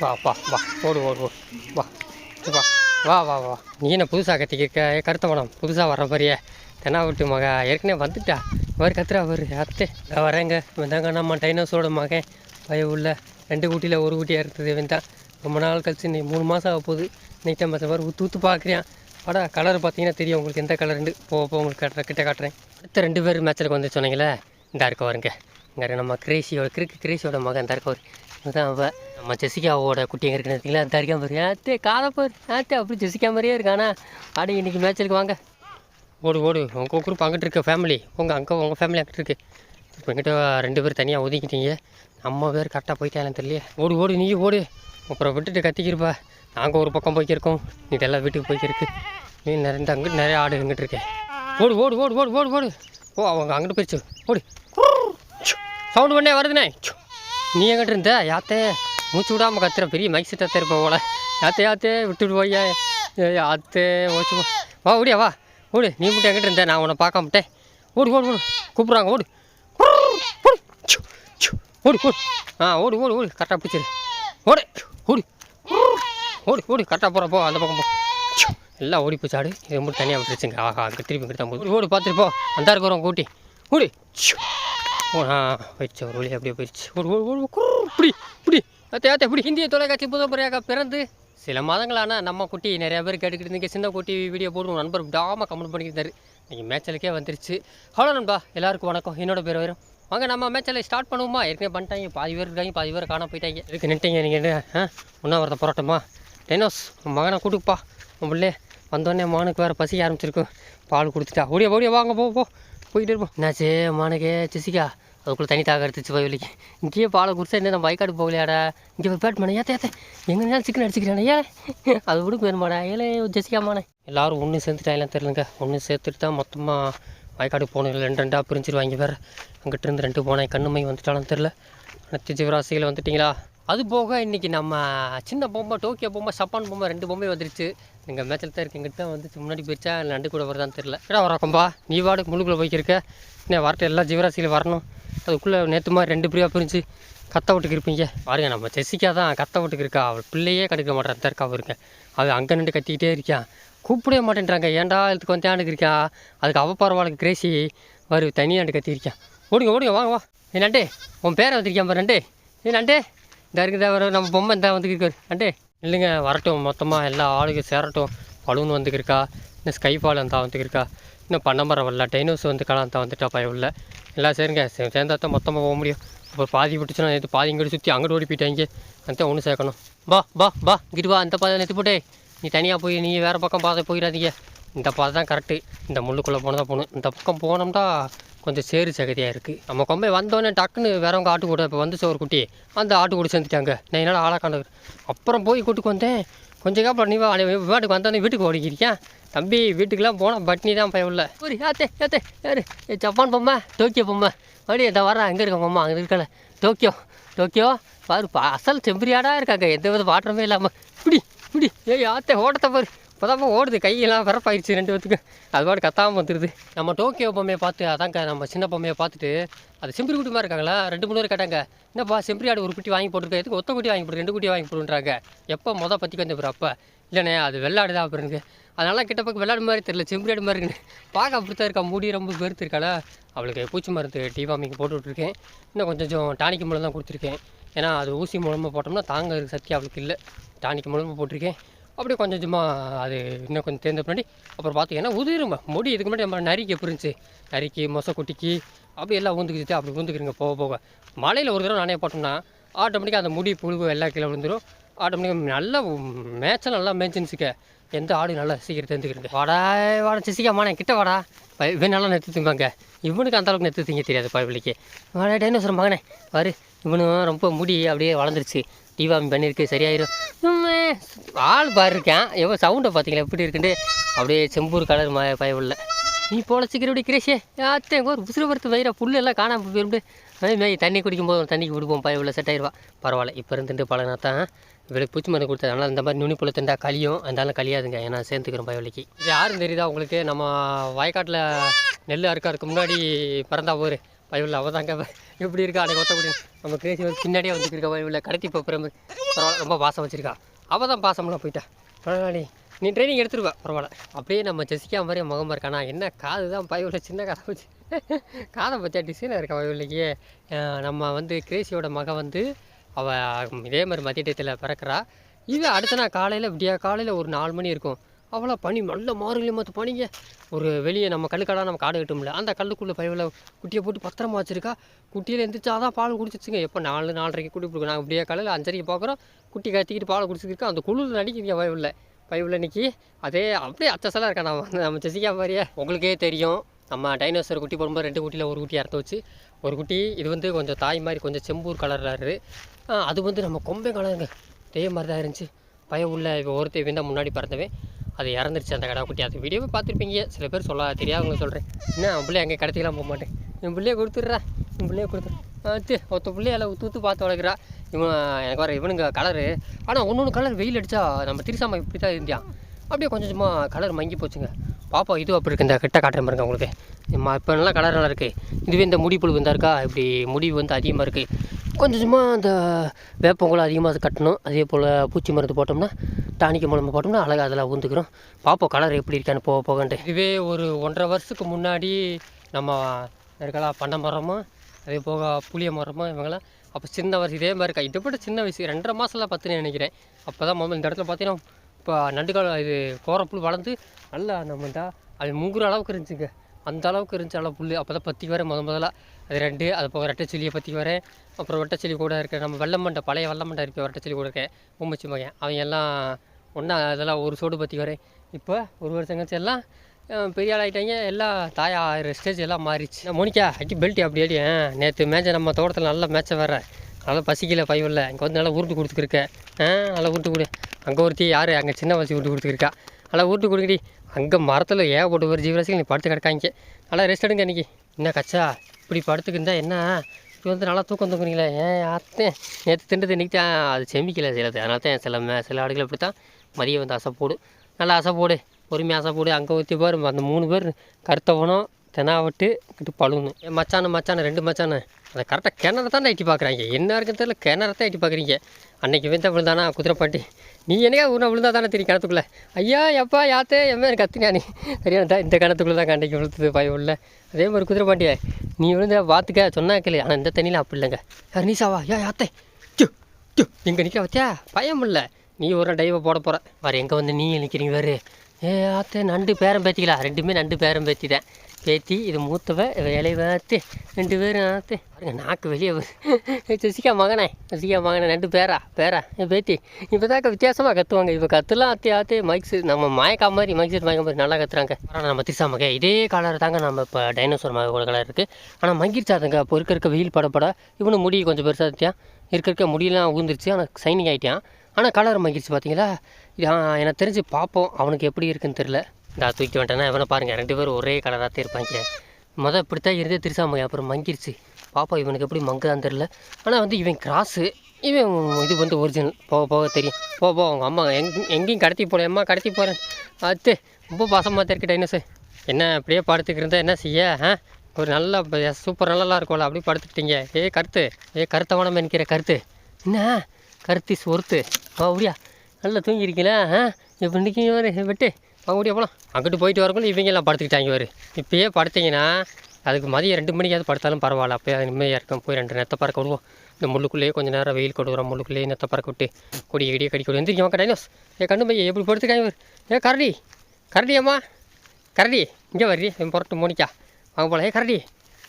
வா வா வா ஓடு ஓடு ஓடு. வா வா. வா வா வா. நீ என்ன புதுசாக கத்திக்கிருக்க ஏ கருத்த மனம் புதுசாக வர மாதிரியே. தென்னா விட்டு மகா ஏற்கனவே வந்துட்டா. அவர் கத்துறா அவர் அத்தை. நான் வரேங்க. வந்தாங்க நம்ம டைனோஸோட மகன். பய உள்ள ரெண்டு குட்டியில் ஒரு குட்டியாக இருக்குது வந்தான் ரொம்ப நாள் கழிச்சு நீ மூணு மாதம் ஆக போகுது. இன்னைக்கு டைம் பார்த்த மாதிரி ஊற்று ஊற்று பார்க்குறேன். படா கலர் பார்த்தீங்கன்னா தெரியும். உங்களுக்கு எந்த கலருண்டு போ போ உங்களுக்கு கட்டுற கிட்ட காட்டுறேன். அடுத்த ரெண்டு பேர் மேட்சருக்கு வந்து சொன்னீங்களே. இந்த இருக்க வருங்க இங்கே நம்ம கிரேசியோட கிரிக்கு கிரேசியோட மகன். இந்த இருக்க வரு அவள் நம்ம ஜெசிகாவோட குட்டி எங்கே இருக்குன்னு பார்த்தீங்களா அந்த இருக்கா பாரு ஆத்தே காதை ஆத்தே அப்படி ஜெசிகா மாதிரியே இருக்கானா ஆடி இன்னைக்கு மேட்ச்சுக்கு வாங்க. ஓடு ஓடு. உங்கள் குரூப் அங்கிட்டு இருக்க ஃபேமிலி உங்கள் அங்கே உங்கள் ஃபேமிலி அங்கிட்டு இருக்கு. இப்போ எங்கிட்ட ரெண்டு பேர் தனியாக ஒதுக்கிட்டீங்க நம்ம பேர் கரெக்டாக போயிட்டாலும் தெரியல ஓடு ஓடு நீ ஓடு. அப்புறம் விட்டுட்டு கத்திக்கிருப்பா. நாங்கள் ஒரு பக்கம் போய்க்கிருக்கோம். நீ எல்லாம் வீட்டுக்கு போய்க்கிருக்கு. நீ நிறைய அங்கிட்டு நிறைய ஆடு இங்கிட்டு இருக்கேன் ஓடு ஓடு ஓடு ஓடு ஓடு ஓடு. ஓ அவங்க அங்கிட்டு போயிடுச்சு ஓடு. சவுண்டு பண்ணே வருதுண்ணே. நீ எங்கிட்ட இருந்த யாத்தே மூச்சு விடாமல் கத்துற பெரிய மைக் செட்டாக இருப்ப போல. யாத்தே யாத்தே விட்டுட்டு போய்யா. யாத்தே ஓச்சு வா ஓடியா வா. ஓடு நீ மட்டும் எங்கிட்ட இருந்த? நான் உன்னை பார்க்க மாட்டேன் ஓடு ஓடு ஓடு. கூப்பிட்றாங்க ஓடு. ஓடு ஓடு ஓடு. ஆ ஓடு ஓடு ஓடு. கரெக்டாக பிடிச்சிரு. ஓடு ஓடு. ஓடு ஓடு. கரெக்டாக போகிற போ. அந்த பக்கம் போ. எல்லாம் ஓடி போச்சு ஆடு. இது மட்டும் தனியாக விட்டுருச்சுங்க. ஆஹா அங்கே திருப்பி கிட்ட தான் ஓடு பார்த்துட்டு போ. அந்த இருக்கிறோம் கூட்டி. ஓடு. ஓ போயிடுச்சு ஒரு வழி அப்படியே போயிடுச்சு. ஒரு ஓடு இப்படி இப்படி அத்தை அத்தை இப்படி ஹிந்திய தொலைக்காட்சி புதுப்பறையாக பிறந்து சில மாதங்களானா நம்ம குட்டி நிறைய பேர் கேட்டுக்கிட்டு இருந்தீங்க. சின்ன குட்டி வீடியோ போடுவோம். நண்பர் விடாமல் கமெண்ட் பண்ணிக்கிட்டாரு. நீங்கள் மேட்சலுக்கே வந்துருச்சு. ஹலோ நண்பா எல்லாருக்கும் வணக்கம். என்னோட பேர் வரும் வாங்க நம்ம மேட்சில் ஸ்டார்ட் பண்ணுவோமா? ஏற்கனவே பண்ணிட்டாங்க. பாதி பேர் இருக்காங்க பாதி பேர் காண போயிட்டாங்க. இதுக்கு நின்ட்டீங்க நீங்கள் என்ன? ஆ உண்ணாவிரத போராட்டமா? டெனோஸ் உன் மகனை கூட்டுப்பா உன் பிள்ளை வந்தோடனே மகனுக்கு வேறு பசிக்க ஆரம்பிச்சிருக்கும் பால் கொடுத்துட்டா. ஓடியா ஓடியா வாங்க போ போ. போயிட்டே இருப்போம். என்னாச்சு? மகனுக்கு ஜெசிகா அதுக்குள்ளே தனி தாக எடுத்துச்சு வயலுக்கு இங்கேயே பாலை குடிச்சா என்ன நம்ம வயக்காடு போகலையாடா? இங்கே போய் பேட் பண்ண. ஏத்த ஏத்த. எங்கே இருந்தாலும் சிக்கன் அடிச்சுக்கிறானே. ஏன் அது விடுக்கு வேணுமாடா. ஏலே ஜெசிகாமானே எல்லாரும் ஒன்று சேர்ந்துட்டாங்கலாம் தெரிலங்க ஒன்று சேர்த்துட்டு தான் மொத்தமாக வயக்காடு போகணும் ரெண்டு ரெண்டாக பிரிஞ்சிருவாங்க வேறு. அங்கிட்டிருந்து ரெண்டு போனேன் கண்ணுமை வந்துட்டாலும் தெரில அனைத்து ஜீவராசிகள் வந்துட்டிங்களா? அது போக இன்றைக்கி நம்ம சின்ன பொம்மை டோக்கியோ பொம்மை சப்பான் பொம்மை ரெண்டு பொம்மை வந்துருச்சு. எங்கள் மேட்சில் தான் இருக்கு எங்கிட்ட வந்துச்சு. முன்னாடி போயிடுச்சா இல்லை நண்டு கூட வருதான்னு தெரில ஏடா வரக்கம்பா நீ வாடு முழுக்குள்ளே போய்க்கிருக்க. இன்னும் வரட்டு எல்லா ஜீவராசிகளும் வரணும். அதுக்குள்ளே நேற்று மாதிரி ரெண்டு பிரியாக பிரிஞ்சு கத்த விட்டுக்கு இருப்பீங்க. பாருங்க நம்ம ஜெசிக்கா தான் கத்த விட்டுக்கு இருக்கா. அவள் பிள்ளையே கடுக்க மாட்டேன் தற்கா இருக்க. அது அங்கே நின்று கத்திக்கிட்டே இருக்கான் கூப்பிடவே மாட்டேன்றாங்க. ஏன்டா இதுக்கு வந்து ஆண்டுக்கு இருக்கா? அதுக்கு அவ பரவாயில்ல கிரேசி வரு தனியாண்டு கத்திருக்கேன் ஓடுங்க ஓடுங்க வாங்க வா. ஏ நண்டே உன் பேரை வந்திருக்கேன் பாரு நண்டே. ஏ நண்டே. இந்த வர நம்ம பொம்மை இந்த வந்துருக்காரு அண்டே இல்லைங்க வரட்டும். மொத்தமாக எல்லா ஆளுங்க சேரட்டும். பலூன் வந்துக்கிருக்கா. இன்னும் ஸ்கை ஃபால் அந்த வந்துக்கிருக்கா. இன்னும் பண்ணமரம் வரல. டைனோஸ் வந்து கலாம் தான் வந்துட்டா பயம் இல்லை எல்லாம் சேருங்க. சேர்ந்தா தான் மொத்தமாக போக முடியும். இப்போ பாதி விட்டுச்சுன்னா நேற்று பாதி இங்கிட்டு சுற்றி அங்கிட்டு ஓடி போயிட்டாங்க. அந்த ஒன்று சேர்க்கணும். பா பா பா இங்கிட்டு வா. அந்த பாதை நேற்று போட்டே. நீ தனியாக போய் நீ வேறு பக்கம் பாதை போயிடாதீங்க. இந்த பாதை தான் கரெக்டு இந்த முள்ளுக்குள்ளே போனதா போகணும். இந்த பக்கம் போனோம்னா கொஞ்சம் சேறு சகதியாக இருக்குது நம்ம கொம்பை வந்தோடனே டக்குன்னு வேறவங்க ஆட்டு கூட இப்போ வந்துச்சு ஒரு குட்டி. அந்த ஆட்டு கூட சேர்ந்துட்டாங்க. நான் என்னால் ஆளாக அப்புறம் போய் கூட்டுக்கு வந்தேன். கொஞ்சம் காப்பா நீ வீட்டுக்கு வந்தோடனே வீட்டுக்கு ஓடிக்கிறியா? தம்பி வீட்டுக்கெல்லாம் போனால் பட்னி தான் பயம் இல்லை ஒரு ஏத்தே ஏத்தே யாரு? ஜப்பான் பொம்மை டோக்கியோ பொம்மை. மறுபடியும் இந்த வரேன் அங்கே இருக்க பொம்மை அங்கே இருக்கல. டோக்கியோ டோக்கியோ பாரு அசல் செம்பரியாடாக இருக்காங்க. எந்த வித பாட்டுறமே இல்லாமல் இப்படி இப்படி ஏய் ஆத்தே ஓட்டத்தை பாரு. இப்போதான் ஓடுது. கையெல்லாம் விறப்பாயிடுச்சு ரெண்டு பேத்துக்கு அது பாட்டு கத்தாமல் வந்துடுது நம்ம டோக்கியோ பொம்மையை பார்த்து அதாங்க நம்ம சின்ன பொம்மையை பார்த்துட்டு அது செம்பரி குட்டி மாதிரி இருக்காங்களா? ரெண்டு மூணு பேர் கேட்டாங்க என்னப்பா செம்பரி ஆடு ஒரு குட்டி வாங்கி போட்டுருக்கேன் எதுக்கு ஒத்த குட்டி வாங்கி போட்டு ரெண்டு குட்டி வாங்கி போடுன்றாங்க. எப்போ மொதல் பற்றி வந்து அப்புறம் அப்போ இல்லைண்ணே அது வெள்ளாடு தான் அப்புறம் இருக்கு அதனால கிட்ட பக்கம் வெள்ளாடு மாதிரி தெரியல செம்பரி ஆடு மாதிரி இருக்குன்னு. பார்க்க அப்படி தான் இருக்கா முடி ரொம்ப பெருத்து இருக்காளா? அவளுக்கு பூச்சி மருந்து டிவாமிக்கு போட்டு விட்ருக்கேன் இன்னும் கொஞ்சம் டானிக்கு மூலம் தான் கொடுத்துருக்கேன். ஏன்னா அது ஊசி மூலமாக போட்டோம்னா தாங்க சக்தி அவளுக்கு இல்லை. டானிக்கு மூலமாக போட்டிருக்கேன். அப்படியே கொஞ்சம் கொஞ்சமாக அது இன்னும் கொஞ்சம் தேர்ந்த பின்னாடி அப்புறம் பார்த்தீங்கன்னா உதிரும். முடி இதுக்கு முன்னாடி நம்ம நரிக்கு எப்படி இருந்துச்சு நரிக்கு மொசக்குட்டிக்கு அப்படி எல்லாம் ஊந்துக்குச்சு அப்படி ஊந்துக்கிறீங்க போக போக. மலையில் ஒரு தடவை நானே போட்டோம்னா ஆட்டோமேட்டிக்காக அந்த முடி புழுவு எல்லாம் கீழே விழுந்துடும் ஆட்டோமேட்டிக்காக நல்லா மேய்ச்சல் நல்லா மேய்ச்சின்னுச்சுக்க எந்த ஆடு நல்லா சீக்கிரம் தெரிஞ்சுக்கிறது வாடா வாடா சிசிக்கா கிட்ட வாடா. இவன் நல்லா நெத்து திம்பாங்க. இவனுக்கு அந்தளவுக்கு நெத்து திங்க தெரியாது பயபிளிக்கு வாடா டைனோசர் மகனே பாரு. இவனும் ரொம்ப முடி அப்படியே வளர்ந்துருச்சு. டிவாமி பண்ணியிருக்கு சரியாயிரும். ஆள் பாருக்கேன் எவ்வளோ சவுண்டை பார்த்தீங்களா? எப்படி இருக்குண்டு அப்படியே செம்பூர் கலர் ம பயவுள்ள நீ பொழைச்சிக்கிறபடி கிரேஷே. யாத்தே ஒரு உசுறு பருத்து வயிறா புல்லு எல்லாம் காணாம போயிருந்து மேய் தண்ணி குடிக்கும் போது தண்ணிக்கு விடுவோம் பயவுள்ள செட் ஆயிடுவா. பரவாயில்ல இப்போ இருந்துட்டு பழகினா தான் இவளுக்கு பூச்சி மருந்து கொடுத்ததுனால இந்த மாதிரி நுனி புள்ள கழியும். அதனால கழியாதுங்க ஏன்னா சேர்ந்துக்கிறோம் பயவலிக்கு இது யாரும் தெரியுதா உங்களுக்கு? நம்ம வயக்காட்டில் நெல் அறுக்கறதுக்கு முன்னாடி பிறந்தா போர் பயவில் அவ தாங்க எப்படி இருக்கா? அன்றைக்கி ஒத்தக்குடி நம்ம கிரேசி வந்து பின்னாடியே வந்துருக்கா இல்லை கடத்தி போகிற பரவாயில்ல ரொம்ப பாசம் வச்சுருக்கா. அவள் தான் பாசம்லாம் போயிட்டா. பரவாயில்ல நீ ட்ரைனிங் எடுத்துருவா. பரவாயில்ல. அப்படியே நம்ம ஜெசிக்கா மாதிரி முகமாக இருக்கானா என்ன காது தான் பயவுள்ள சின்ன காதை வச்சு காதை பற்றியா டிசைனாக இருக்கா பயவுள்ளைக்கு நம்ம வந்து கிரேசியோட மகன் வந்து அவள் இதே மாதிரி மதிய டயத்தில் பிறக்கிறா. இது அடுத்த நாள் காலையில் விடியா காலையில் ஒரு நாலு மணி இருக்கும். அவ்வளோ பனி நல்ல மாறுகளே மற்ற பனிங்க. ஒரு வெளியே நம்ம கல்லுக்கடா நம்ம காடு கட்டும்ல. அந்த கல்லுக்குள்ளே பயவில் குட்டியை போட்டு பத்திரமா வச்சுருக்கா. குட்டியில் எழுந்திரிச்சா தான் பால் குடிச்சிச்சுங்க. எப்போ நாலு நாலரைக்கு குடி கொடுக்கும். நாங்கள் இப்படியே காலையில் அஞ்சரைக்கு பார்க்குறோம் குட்டி கத்திக்கிட்டு பால் குடிச்சிருக்கோம் அந்த குளிர் நடிக்கிறீங்க பயவில் பயவில் நிற்கி அதே அப்படியே அச்சசலாக இருக்கா நம்ம நம்ம செசிக்கா மாதிரியே. உங்களுக்கே தெரியும். நம்ம டைனோசர் குட்டி போடும்போது ரெண்டு குட்டியில் ஒரு குட்டி அறுத்து வச்சு ஒரு குட்டி இது வந்து கொஞ்சம் தாய் மாதிரி கொஞ்சம் செம்பூர் கலரில் இருக்குது அது வந்து நம்ம கொம்பை கலருங்க இதே மாதிரி தான் இருந்துச்சு. பயம் உள்ள இப்போ ஒருத்தர் இவன் தான் முன்னாடி பறந்தவன். அது இறந்துருச்சு அந்த கடை அது வீடியோவே பார்த்துருப்பீங்க. சில பேர் சொல்ல தெரியாதவங்க சொல்கிறேன் என்ன அவன் பிள்ளை அங்கே கடத்திக்கலாம் போக மாட்டேன். என் பிள்ளைய கொடுத்துட்றா. என் பிள்ளைய கொடுத்துரு அது ஒருத்த பிள்ளையால ஊற்று ஊற்று பார்த்து வளர்க்குறா. இவன் எனக்கு வர இவனுங்க கலரு. ஆனால் ஒன்று ஒன்று கலர் வெயில் அடித்தா நம்ம திருசாம இப்படி தான் இருந்தான் அப்படியே கொஞ்சம் கொஞ்சமாக கலர் மங்கி போச்சுங்க. பாப்பா இது அப்படி இருக்குது இந்த கிட்ட காட்டுறேன் பாருங்க உங்களுக்கு. இப்போ நல்லா கலர் நல்லா இருக்குது இதுவே இந்த முடி புழு வந்தா இருக்கா? இப்படி முடி வந்து அதிகமாக இருக்குது கொஞ்சம் கொஞ்சமாக அந்த வேப்பங்குளம் அதிகமாக அது கட்டணும். அதே போல் பூச்சி மருந்து போட்டோம்னா டானிக்கு மூலமாக போட்டோம்னா அழகாக அதில் ஊந்துக்கிறோம் பார்ப்போம் கலர் எப்படி இருக்கான்னு போக போகன்ட்டு. இதுவே ஒரு ஒன்றரை வருஷத்துக்கு முன்னாடி நம்ம இருக்கலாம் பண்ண மரமும் அதே போக புளிய மரமும் இவங்கெல்லாம் அப்போ சின்ன வயசு இதே மாதிரி இருக்கா? இதை விட சின்ன வயசு ரெண்டரை மாதம்லாம் பத்துன்னு நினைக்கிறேன். அப்போ தான் முதல்ல இந்த இடத்துல பார்த்தீங்கன்னா இப்போ நண்டுக்கால இது கோரப்புல் வளர்ந்து நல்லா நம்ம தான் அது முங்குற அளவுக்கு இருந்துச்சுங்க. அந்த அளவுக்கு இருந்துச்சு அளவு புல் அப்போ தான் பற்றி வரேன் முத முதல்ல. அது ரெண்டு அது போக ரெட்டைச்சிலியை பற்றி வரேன். அப்புறம் வெட்டச்சிலி கூட இருக்க. நம்ம வெள்ளமண்டை பழைய வெள்ளமண்டை இருக்க வெட்டச்சிலி கூட இருக்கேன் உம்மச்சி மகன். அவங்க எல்லாம் ஒன்றா அதெல்லாம் ஒரு சோடு பற்றி வரேன். இப்போ ஒரு வருஷம் கழிச்சு எல்லாம் பெரிய ஆளாகிட்டாங்க எல்லாம் தாயா ஆயிரம் ஸ்டேஜ் எல்லாம் மாறிச்சு மோனிக்கா அடி பெல்ட் அப்படி அடி. நேற்று மேட்சை நம்ம தோட்டத்தில் நல்லா மேட்சை வேற நல்லா பசிக்கல பயவில்லை இங்கே வந்து நல்லா உருட்டு கொடுத்துருக்கேன் நல்லா உருட்டு கொடு. அங்கே ஒருத்தி யார்? அங்கே சின்ன வசி உருட்டு கொடுத்துருக்கா நல்லா உருட்டு கொடுங்கடி. அங்கே மரத்தில் ஏன் போட்டு ஒரு ஜீவராசிகள் நீ படுத்து கிடக்காங்க? நல்லா ரெஸ்ட் எடுங்க இன்னைக்கு. என்ன கச்சா? இப்படி படுத்துக்கிருந்தா என்ன? இப்படி வந்து நல்லா தூக்கம் தூங்குறீங்களா? ஏன் அத்தேன் நேற்று திண்டது இன்றைக்கி தான். அது செமிக்கல சிலது. அதனால தான் சில மே சில ஆடுகள் இப்படி தான். மதியம் வந்து அசை போடு. நல்லா அசைப்போடு பொறுமையாக அசைப்போடு அங்கே ஊற்றி பாரு. அந்த மூணு பேர் கருத்தவனும் தெனாவட்டு கிட்ட பழுவணும் என் மச்சான மச்சான ரெண்டு மச்சான. அதை கரெக்டாக கிணறு தான் எட்டி பார்க்குறாங்க என்ன இருக்குன்னு தெரியல. கிணறு தான் எட்டி பார்க்குறீங்க அன்றைக்கி விழுந்த விழுந்தானா? குதிரைப்பாட்டி நீ என்னையா ஊரில் விழுந்தா தானே தெரியும் கிணத்துக்குள்ளே? ஐயா எப்பா யாத்தே எம்மே எனக்கு நீ? சரியான இந்த கிணத்துக்குள்ளே தான் அன்னைக்கு விழுத்துது பயம் இல்லை அதே மாதிரி குதிரை குதிரைப்பாட்டியே நீ விழுந்த பார்த்துக்க சொன்னா கேளு. ஆனால் இந்த தண்ணியில் அப்படி இல்லைங்க. யார் நீசாவா யா யாத்தே. எங்கே நிற்க வச்சா பயம் இல்லை. நீ ஒரு டைவை போட போகிற வேறு எங்கே வந்து நீ நிற்கிறீங்க வேறு ஏ ஆத்தே நண்டு பேரம் பேத்திக்கலாம் ரெண்டுமே நண்டு பேரம் பேத்தி தான் பேத்தி இது மூத்தவ இவ இலைய பார்த்து ரெண்டு பேரும் ஆத்து. பாருங்க நாக்கு வெளியே வருது சசிகா மகனே சசிகா மகனே ரெண்டு பேரா பேரா. என் பேத்தி இப்போ தாக்க வித்தியாசமாக கத்துவாங்க. இப்போ கத்துலாம் ஆத்தி ஆத்தே மைக்ஸ் நம்ம மயக்கா மாதிரி மைக் செட் மயக்கம் மாதிரி நல்லா கத்துறாங்க. ஆனால் நம்ம திசா மகன் இதே கலர் தாங்க நம்ம இப்போ டைனோசர் மக கூட கலர் இருக்குது ஆனால் மங்கிருச்சாதுங்க இப்போ இருக்க இருக்க வெயில் படப்பட இவனு முடி கொஞ்சம் பெருசாக இருத்தியான் இருக்க இருக்க முடியெல்லாம் ஊந்துருச்சு ஆனால் சைனிங் ஆகிட்டான் ஆனால் கலர் மங்கிருச்சு பார்த்தீங்களா இது எனக்கு தெரிஞ்சு பார்ப்போம் அவனுக்கு எப்படி இருக்குன்னு தெரில இந்த தூக்கி வந்துட்டேன்னா இவனை பாருங்கள் ரெண்டு பேரும் ஒரே கலராக தான் இருப்பாங்க. மொதல் இப்படித்தான் இருந்தே திருசாமங்க அப்புறம் மங்கிருச்சு. பாப்பா இவனுக்கு எப்படி மங்குதான் தெரில ஆனால் வந்து இவன் கிராஸு இவன் இது வந்து ஒரிஜினல் போக போக தெரியும். போக போக அவங்க அம்மா எங் எங்கேயும் கடத்தி போகிறேன் அம்மா கடத்தி போகிறேன் அது ரொம்ப பாசமாக இருக்கு டைனோஸு என்ன அப்படியே படுத்துக்கிருந்தா என்ன செய்ய ஆ? ஒரு நல்ல சூப்பர் நல்லா இருக்கும்ல அப்படி படுத்துக்கிட்டீங்க. ஏ கருத்து. ஏ கருத்தவனம் நினைக்கிற கருத்து. என்ன? கருத்தி சொருத்து. வா அப்படியா நல்லா தூங்கியிருக்கீங்களா ஆ? இப்போ இன்றைக்கி வரு வெட்டு. அவங்க முடியா போகலாம் அங்கிட்டு போயிட்டு வரக்குள்ள இவங்க எல்லாம் படுத்துக்கிட்டாங்க வரு இப்போயே படுத்தீங்கன்னா அதுக்கு மதியம் ரெண்டு மணிக்காவது படுத்தாலும் பரவாயில்ல. அப்போயே அது நிம்மதியாக இருக்கும். போய் ரெண்டு நெத்த பறக்க விடுவோம். இந்த முள்ளுக்குள்ளேயே கொஞ்சம் நேரம் வெயில் கொடுக்குறோம் முள்ளுக்குள்ளேயே நெத்த பறக்க விட்டு கொடி கிடிய கடி கொடி எந்திரிக்க மக்கா டைனோஸ். ஏன் கண்ணு பையன் எப்படி படுத்துக்காங்க வரு ஏ கரடி. கரடி அம்மா. கரடி இங்கே வர்றி. என் புரட்டு மோனிக்கா. வாங்க போல ஏ கரடி.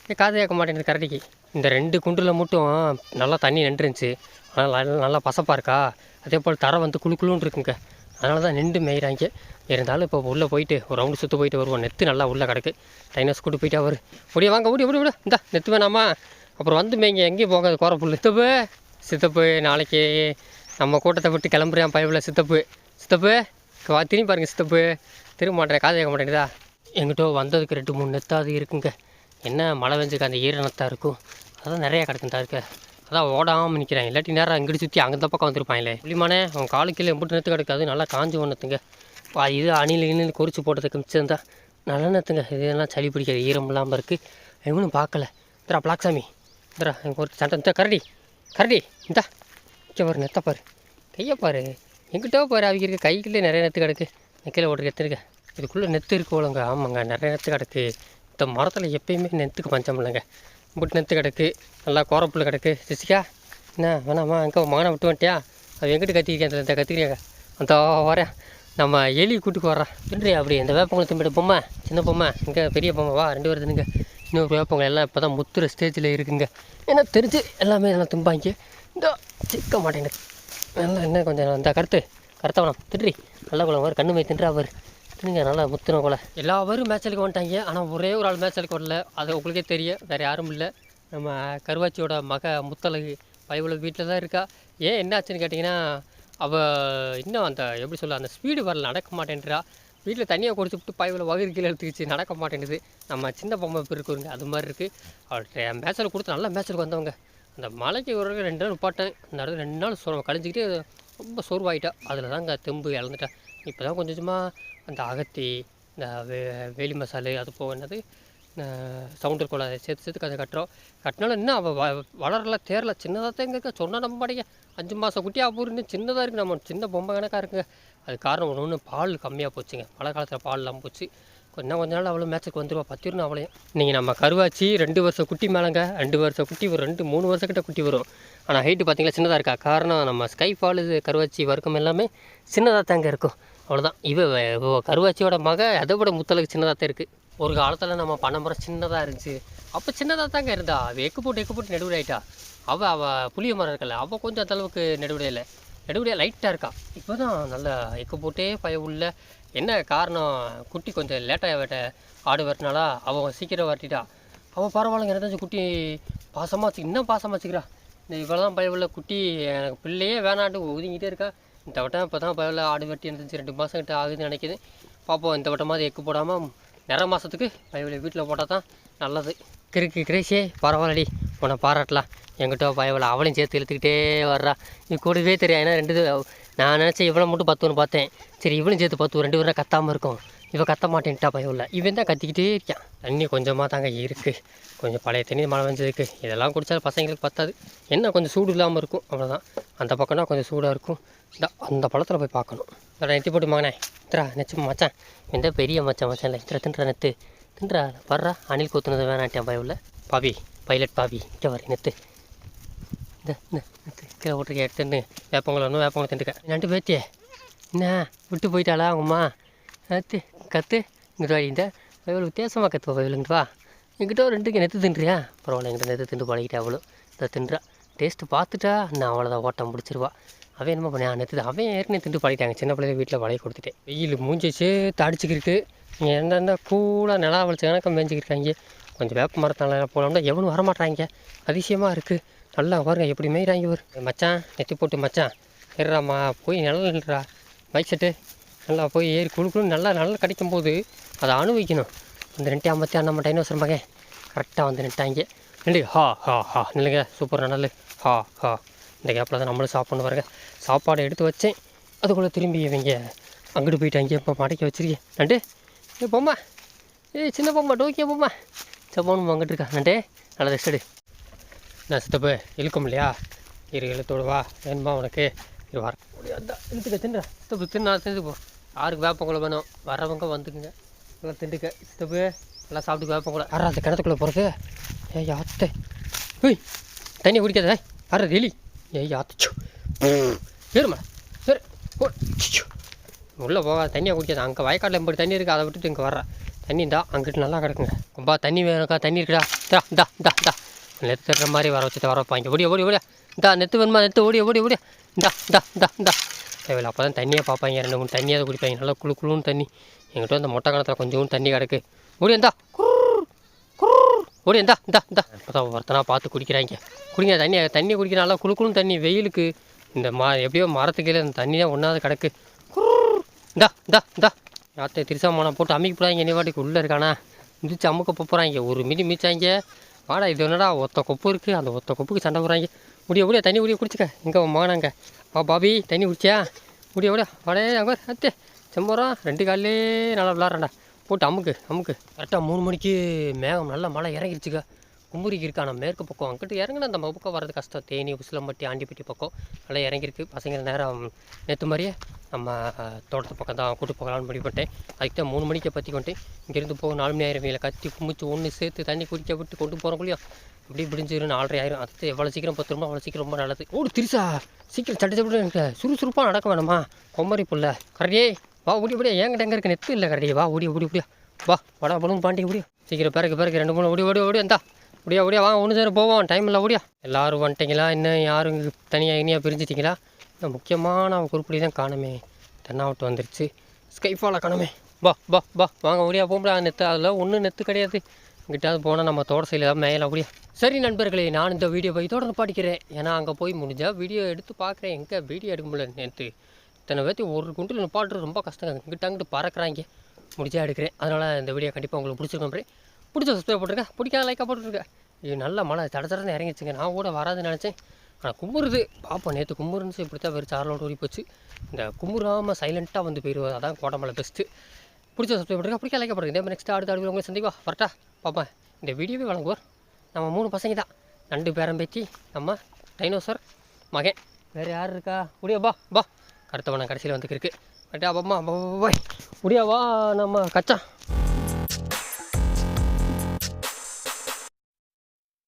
ஏ காது கேட்க மாட்டேங்குது கரடிக்கு. இந்த ரெண்டு குண்டில் மட்டும் நல்லா தண்ணி நின்றுருந்துச்சு. ஆனால் நல்லா- பசப்பாக இருக்கா? அதே போல் தரை வந்து குளு இருக்குங்க. அதனால தான் நின்று மேய்கிறாங்க இருந்தாலும் இப்போ உள்ளே போயிட்டு ஒரு ரவுண்டு சுற்று போயிட்டு வருவோம். நெத்து நல்லா உள்ளே கிடக்கு. டைனஸ் கூட்டு போயிட்டு அவர் முடிய வாங்க ஓடி ஓடி விட இந்த நெத்து வேணாமா? அப்புறம் வந்து மேய்ங்க எங்கேயும் போகாது கோரப்புல் சித்தப்பு சித்தப்பு நாளைக்கு நம்ம கூட்டத்தை விட்டு கிளம்புறேன் பயவில் சித்தப்பு. சித்தப்பு வா திரும்பி பாருங்கள் சித்தப்பு. திரும்ப மாட்டேன் காது கேட்க மாட்டேங்குதா? எங்கிட்ட வந்ததுக்கு ரெண்டு மூணு நெத்தாவது இருக்குங்க. என்ன மழை பெஞ்சுக்கு அந்த ஈரநத்தாக இருக்கும். அதான் நிறையா கிடக்குந்தா இருக்குது அதான் ஓடாமல் நிற்கிறேன் இல்லாட்டி நேரம் இங்கிட்டு சுற்றி அங்கே பக்கம் வந்துருப்பாங்களே புள்ளிமானே அவன் காலு கீழே எம்பிட்டு நேற்று கிடக்காது. நல்லா காஞ்சி ஒன்றுத்துங்க பா இது அணில் இணில் குறிச்சு போட்டதுக்கு மிச்சம் தான் நல்ல நெத்துங்க இதெல்லாம் சளி பிடிக்காது. ஈரம் இல்லாமல் இருக்குது இவனும் பார்க்கல. இந்தரா பிளாக்சாமி. இந்தரா எங்கள் ஒரு சண்டை இந்த கரடி. கரடி இந்தா. இங்கே பாரு நெத்த பாரு. கையை பாரு. எங்கிட்ட பாரு அவங்க இருக்க. கைக்குள்ளே நிறைய நெத்து கிடக்கு. நெக்கையில் கீழே ஓட்டு நெத்து இதுக்குள்ளே நெத்து இருக்கு போலங்க. ஆமாங்க நிறைய நெத்து கிடக்கு. இந்த மரத்தில் எப்பயுமே நெத்துக்கு பஞ்சம் இல்லைங்க. இப்படி நெத்து கிடக்கு நல்லா கோரப்புல் கிடக்கு. சிசிக்கா என்ன வேணாம்மா எங்கே மகனை விட்டு வந்துட்டியா? அது எங்கிட்ட கத்திக்கிறேன் அந்த கத்திரிக்காங்க அந்த வரேன். நம்ம எலி கூட்டுக்கு வர்றேன் தின்றி அப்படி இந்த வேப்பங்களை திம்பிட பொம்மை சின்ன பொம்மை இங்கே பெரிய பொம்மை வா ரெண்டு பேரும் தின்னுங்க இன்னொரு வேப்பங்கள் எல்லாம் இப்போ தான் முத்துற ஸ்டேஜில் இருக்குங்க. ஏன்னா தெரிஞ்சு எல்லாமே நல்லா தும்பாங்க. இந்த சிக்க மாட்டேங்குது. நல்லா என்ன கொஞ்சம் அந்த கருத்து கருத்தவனம். தின்றி. நல்ல குளம் கண்ணு மை தின்றா அவர் தின்னுங்க நல்லா முத்துன குலை எல்லாரும் மேட்சலுக்கு வந்துட்டாங்க. ஆனால் ஒரே ஒரு ஆள் மேட்சலுக்கு வரல. அது உங்களுக்கே தெரியும். வேறு யாரும் இல்லை. நம்ம கருவாச்சியோட மக முத்தலகு பயவுல வீட்டில் தான் இருக்கா. ஏன் என்னாச்சுன்னு கேட்டிங்கன்னா அவள் இன்னும் அந்த எப்படி சொல்ல அந்த ஸ்பீடு வரல. நடக்க மாட்டேன்றா. வீட்டில் தண்ணியை குடிச்சு விட்டு பயவில் வயிறு கீழே எடுத்துக்கிச்சு நடக்க மாட்டேங்குது நம்ம சின்ன பொம்மை இப்போ இருக்குங்க அது மாதிரி இருக்குது அவள்கிட்ட மேட்சில் கொடுத்து நல்லா மேட்சுக்கு வந்தவங்க. அந்த மலைக்கு ஒரு ரெண்டு நாள் நிப்பாட்டேன். அந்த இடத்துல ரெண்டு நாள் சோ கழிஞ்சிக்கிட்டு ரொம்ப சோர்வாயிட்டா. அதில் தாங்க தெம்பு இழந்துட்டேன் இப்போ தான் கொஞ்சம் கொஞ்சமாக அந்த அகத்தி இந்த வே வேலி மசாலு அது போக என்னது சவுண்டர் குழாய் சேர்த்து சேர்த்து அதை கட்டுறோம். கட்டினாலும் இன்னும் அவள் வளரல தேரல சின்னதாக தான் எங்க சொன்னால் நம்ம மாட்டேங்க அஞ்சு மாதம் குட்டியாக போகிற இன்னும் சின்னதாக இருக்குது நம்ம சின்ன பொம்மை கணக்காக இருக்குங்க அது காரணம் ஒன்று ஒன்று பால் கம்மியாக போச்சுங்க. மழை காலத்தில் பால் இல்லாமல் போச்சு. கொஞ்சம் கொஞ்ச நாள் அவ்வளோ மேட்சுக்கு வந்துடுவா பத்திரணும் அவளையும். நீங்கள் நம்ம கருவாச்சி ரெண்டு வருஷம் குட்டி மேலேங்க. ரெண்டு வருஷம் குட்டி வரும். ரெண்டு மூணு வருஷக்கிட்ட குட்டி வரும். ஆனால் ஹைட்டு பார்த்தீங்களா சின்னதாக இருக்கா? காரணம் நம்ம ஸ்கை ஃபால் இது கருவாச்சி வர்க்கம் எல்லாமே சின்னதாக தாங்க இருக்கும். அவ்வளோதான் இவ இவ கருவாச்சியோட மக அதை விட முத்தளவுக்கு சின்னதாக தான் இருக்குது ஒரு காலத்தில் நம்ம பனைமரம் சின்னதாக இருந்துச்சு. அப்போ சின்னதாக தாங்க இருந்தா. அவள் எக்கு போட்டு எக்கு போட்டு நெடுவில் ஆகிட்டா அவள் அவள் புளிய மரம் இருக்கல அவள் கொஞ்சம் அந்தளவுக்கு நெடுவிடையில நெடுவிடையில் நெடுவிடையா லைட்டாக இருக்கா. இப்போ தான் நல்லா எக்கு போட்டே பய உள்ள. என்ன காரணம்? குட்டி கொஞ்சம் லேட்டாக வேட்ட ஆடு வரனால அவள் சீக்கிரம் வரட்டிட்டா அவள் பரவாயில்லைங்க எனக்கு குட்டி பாசமாக வச்சு இன்னும் பாசமாக வச்சுக்கிறா. இந்த இவ்வளோ தான் பயவுள்ள குட்டி எனக்கு பிள்ளையே வேணாட்டு ஒதுங்கிட்டே இருக்கா. இந்த வட்டம் இப்போ தான் பரவாயில்ல ஆடு வெட்டி இருந்துச்சு ரெண்டு மாதம் கிட்ட ஆகுதுன்னு நினைக்கிது. பார்ப்போம் இந்த வட்டமாவது எக்கு போடாமல் நிற மாதத்துக்கு பயவில் வீட்டில் போட்டால் தான் நல்லது. கிறுக்கு கிரேஷே பரவாயில்லடி. உன்னை பாராட்டலாம். என்கிட்ட பயவில் அவளையும் சேர்த்து இழுத்துக்கிட்டே வர்றா. நீ கூடவே தெரியும் ஏன்னா ரெண்டு நான் நினச்சேன் இவ்வளோ மட்டும் பத்துன்னு பார்த்தேன். சரி இவளும் சேர்த்து பத்து ரெண்டு பேரும் கத்தாமல் இருக்கும். இவன் கத்த மாட்டேன்ட்டா பயவில் இவன் தான் கத்திக்கிட்டே இருக்கான். தண்ணி கொஞ்சமாக தாங்க இருக்குது கொஞ்சம் பழைய தண்ணி மழை பெஞ்சதுக்கு. இதெல்லாம் குடித்தா பசங்களுக்கு பத்தாது. என்ன கொஞ்சம் சூடு இல்லாமல் இருக்கும். அவ்வளோதான் அந்த பக்கம்னா கொஞ்சம் சூடாக இருக்கும். இந்த அந்த பழத்தில் போய் பார்க்கணும். வேறு நெத்தி போட்டு மகனே. இத்தரா நெச்சு மச்சான். இந்த பெரிய மச்சான் மச்சான். இல்லை இத்தரை தின்ற நெத்து. தின்றா வர்றா. அணில் கூத்துனது வேணாட்டியான் இல்லை பாவி பைலட் பாவி இங்கே வர நெத்து. இந்த நெத்து. கீழே ஓட்டுருக்க எடுத்துன்னு. வேப்பங்களை ஒன்றும் வேப்பங்களை திண்டுக்க நண்டு பேத்தியே. என்ன? விட்டு போயிட்டாளா அவங்க கத்து கத்து இங்கிட்ட வா இந்த. எவ்வளோ வித்தியாசமாக கத்துவா வயலுங்கிட்டு வா. என்கிட்ட ஒரு ரெண்டுக்கு நெத்து தின்றியா? பரவாயில்ல என்கிட்ட நெத்து திண்டு பழகிட்டா அவ்வளோ இதை தின்றா. டேஸ்ட்டு பார்த்துட்டா நான் அவ்வளோதான் ஓட்டம் பிடிச்சிருவா அவன் என்ன பண்ணி நெத்து அவன் ஏற்கனவே திண்டு பழகிட்டாங்க. சின்ன பிள்ளைங்க வீட்டில் பழகி கொடுத்துட்டேன். வெயில் மூஞ்சிச்சு தடிச்சிக்கிருக்கு இங்கே எந்தெந்த கூலாக நிலா வலிச்சு கணக்கம் மேய்ஞ்சிக்கிருக்காங்க கொஞ்சம் வேப்ப மரத்தால போனோம்னா எவனும் வரமாட்டாங்க அதிசயமாக இருக்குது நல்லா பாருங்க எப்படி மேய்றாங்க ஒரு மச்சான் நெத்தி போட்டு மச்சான். ஏறாம்மா போய் நிழல் நின்றா பைக் செட்டு நல்லா போய் ஏறி குழு குழு நல்லா நல்லா கிடைக்கும் போது அதை அனுபவிக்கணும். அந்த ரெண்டு ஐம்பத்தி அண்ணாம டைனோசர் மகன். கரெக்டாக வந்து நின்ட்டாங்க நில்லு ஹா ஹா ஹா. நில்லுங்க சூப்பர் நல்ல. ஹா ஹா. இந்த கேப்பில் தான் நம்மளும் சாப்பிட்ணும் பாருங்க. சாப்பாடு எடுத்து வச்சேன். அதுக்குள்ளே திரும்பி இவங்க அங்கிட்டு போயிட்டாங்க இப்போ மடக்கி வச்சிருக்கேன். நண்டு ஏ பொம்மா. ஏய் சின்ன பொம்மா டோக்கிய பொம்மா. செப்போனும் அங்கிட்டு இருக்கா? நண்டே நல்லா ரெஸ்ட் எடு. நான் சித்தப்பு இழுக்கும் இல்லையா? இரு இழுத்து வா. வேணுமா உனக்கு? இரு வர முடியாது? இழுத்துக்க தின்றா சித்தப்பு தின்னா திண்டு போ. யாருக்கு வேப்பங்குளம் வேணும். வரவங்க வந்துக்குங்க. நல்லா திண்டுக்க. சித்தப்பு நல்லா சாப்பிட்டு வேப்பங்குளம் யாரா அந்த கிணத்துக்குள்ளே போகிறது ஏய் அத்தை. ஹுய் தண்ணி குடிக்காத. ஏய் ரெலி எலி ஏய் அத்தச்சோ ஏறுமா சரி ஓ உள்ளே போக தண்ணியை குடிக்காது. அங்கே வயக்காட்டில் எம்படி தண்ணி இருக்குது அதை விட்டுட்டு இங்கே வர்றேன் தண்ணி இந்தா அங்கிட்டு நல்லா கிடக்குங்க. கும்பா தண்ணி வேணுக்கா தண்ணி இருக்குடா. தா தா தா தா நெத்து தட்டுற மாதிரி வர வச்சுட்டு வர வைப்பாங்க. ஓடி ஓடி ஓடியா. இந்தா நெத்து வேணுமா? நெத்து ஓடி ஓடி ஓடியா. இந்தா இந்தா இந்தா இந்தா. தேவையில்லை. அப்போ தான் தண்ணியை பார்ப்பாங்க. ரெண்டு மூணு தண்ணியாக குடிப்பாங்க. நல்லா குழு குழுன்னு தண்ணி. எங்கிட்ட அந்த மொட்டை கணத்தில் கொஞ்சோண்டு தண்ணி கிடக்கு. ஓடி எந்தா குர்ர், ஓடி இந்தா இந்தா இந்தா. இப்போ தான் ஒருத்தனாக பார்த்து குடிக்கிறாங்க. குடிங்க தண்ணி தண்ணி குடிக்கிற நல்லா குழு குழுன்னு தண்ணி வெயிலுக்கு இந்த மா எப்படியோ மரத்துக்கு கீழே அந்த தண்ணி தான் ஒன்றாவது கிடக்கு. குர்ர். இந்தா இந்தா இந்தா. திருசா திருசாமானம் போட்டு அமைக்க போடுறாங்க என்ன வாட்டிக்கு உள்ளே இருக்கானா? மிதிச்சு அமுக்க போகிறாங்க ஒரு மிதி மிதிச்சாங்க. வாடா இது என்னடா ஒத்த கொப்பு இருக்குது அந்த ஒத்த கொப்புக்கு சண்டை போடுறாங்க. முடிய முடிய தண்ணி முடிய குடிச்சுக்க. இங்கே மகனாங்க வா பாபி தண்ணி குடிச்சியா? முடிய விட வாடே அங்கே அத்தே. செம்போரா ரெண்டு காலிலே நல்லா விளாட்றேன்டா. போட்டு அமுக்கு அமுக்கு. கரெக்டாக மூணு மணிக்கு மேகம் நல்லா மழை இறங்கிருச்சுக்க. கும்புரிக்கு இருக்கான மேற்கு பக்கம். அங்கிட்டு இறங்கினா அந்த பக்கம் வர்றது கஷ்டம். தேனி உசிலம்பட்டி ஆண்டிப்பட்டி பக்கம் நல்லா இறங்கியிருக்கு. பசங்க நேரம் நேற்று மாதிரியே நம்ம தோட்டத்து பக்கம் தான் கூட்டு போகலான்னு முடிவு பண்ணிட்டேன். அதுக்கு தான் மூணு மணிக்கு பற்றி கொண்டு இங்கேருந்து போக நாலு மணி ஆயிரம். கத்தி குமிச்சு ஒன்று சேர்த்து தண்ணி குடிக்க விட்டு கொண்டு போகிறக்குள்ளேயும் இப்படி பிடிஞ்சிரும் நாலரை ஆயிரம். அது எவ்வளோ சீக்கிரம் பத்துருமோ அவ்வளோ சீக்கிரம் ரொம்ப நல்லது. ஓடு திருசா. சீக்கிரம் சட்டை சட்டு எனக்கு சுறுசுறுப்பாக நடக்க வேணாமா? கொம்மரி புள்ள. கரடியே வா ஓடி ஓடியா என்கிட்ட எங்கே இருக்க? நெத்து இல்லை கரடியே. வா ஓடி ஓடி ஓடியா வா வடா பலூன் பாண்டி ஓடியா. சீக்கிரம் பிறகு பிறகு ரெண்டு மூணு ஓடி ஓடி ஓடி வந்தா. ஓடியா ஓடியா வாங்க ஒன்று சேர போவோம். டைம் இல்லை ஓடியா. எல்லாரும் வந்துட்டீங்களா? இன்னும் யாரும் தனியாக இனியாக பிரிஞ்சிட்டிங்களா? இன்னும் முக்கியமான குறிப்பிடி தான் காணுமே. தென்னாவட்டு வந்துருச்சு. ஸ்கைஃபாலாக காணுமே. பா பா பா வாங்க ஓடியா போகும்போது நெத்து. அதில் ஒன்றும் நெத்து கிடையாது. இங்கிட்டாவது போனால் நம்ம தோட்ட சைடில் தான் மேலே அப்படியே சரி நண்பர்களே நான் இந்த வீடியோ போய் தொடர்ந்து பாடிக்கிறேன். ஏன்னா அங்கே போய் முடிஞ்சால் வீடியோ எடுத்து பார்க்குறேன் எங்கே வீடியோ எடுக்க முடியல நேற்று இத்தனை பேர்த்தி ஒரு குண்டில் நிப்பாட்டுறது ரொம்ப கஷ்டங்க. இங்கிட்ட அங்கிட்டு பறக்கிறாங்க. முடிஞ்சா எடுக்கிறேன். அதனால் இந்த வீடியோ கண்டிப்பாக உங்களுக்கு பிடிச்சிருக்கோம் அப்படி பிடிச்ச சப்ஸ்கிரைப் போட்டுருங்க. பிடிக்காத லைக்காக போட்டுருக்கேன் இது நல்ல மழை. தட தடன்னு இறங்கிச்சுங்க நான் கூட வராதுன்னு நினச்சேன். ஆனால் கும்புறுது பார்ப்போம் நேற்று கும்புறுன்னு இப்படி தான் வெறும் சாரலோடு ஓடி போச்சு. இந்த கும்புறாமல் சைலண்ட்டாக வந்து போயிடுவது அதான் கோடமலை பெஸ்ட்டு பிடிச்ச சப்ஸ்கிரைப் பண்ணுங்க பிடிக்க லைக் பண்ணுங்க இதே மாதிரி நெக்ஸ்ட் அடுத்த அடுத்து உங்களை சந்திப்பா வரட்டா. பாப்பா இந்த வீடியோவே வழங்குவோர் நம்ம மூணு பசங்க தான் ரெண்டு பேரம்பேத்தி நம்ம டைனோசர் மகன். வேறு யார் இருக்கா? முடியா பா பா கருத்தவன கடைசியில் வந்துக்கிருக்கு. கரெக்டாக பாப்பா பாய் முடியாவா நம்ம கச்சான்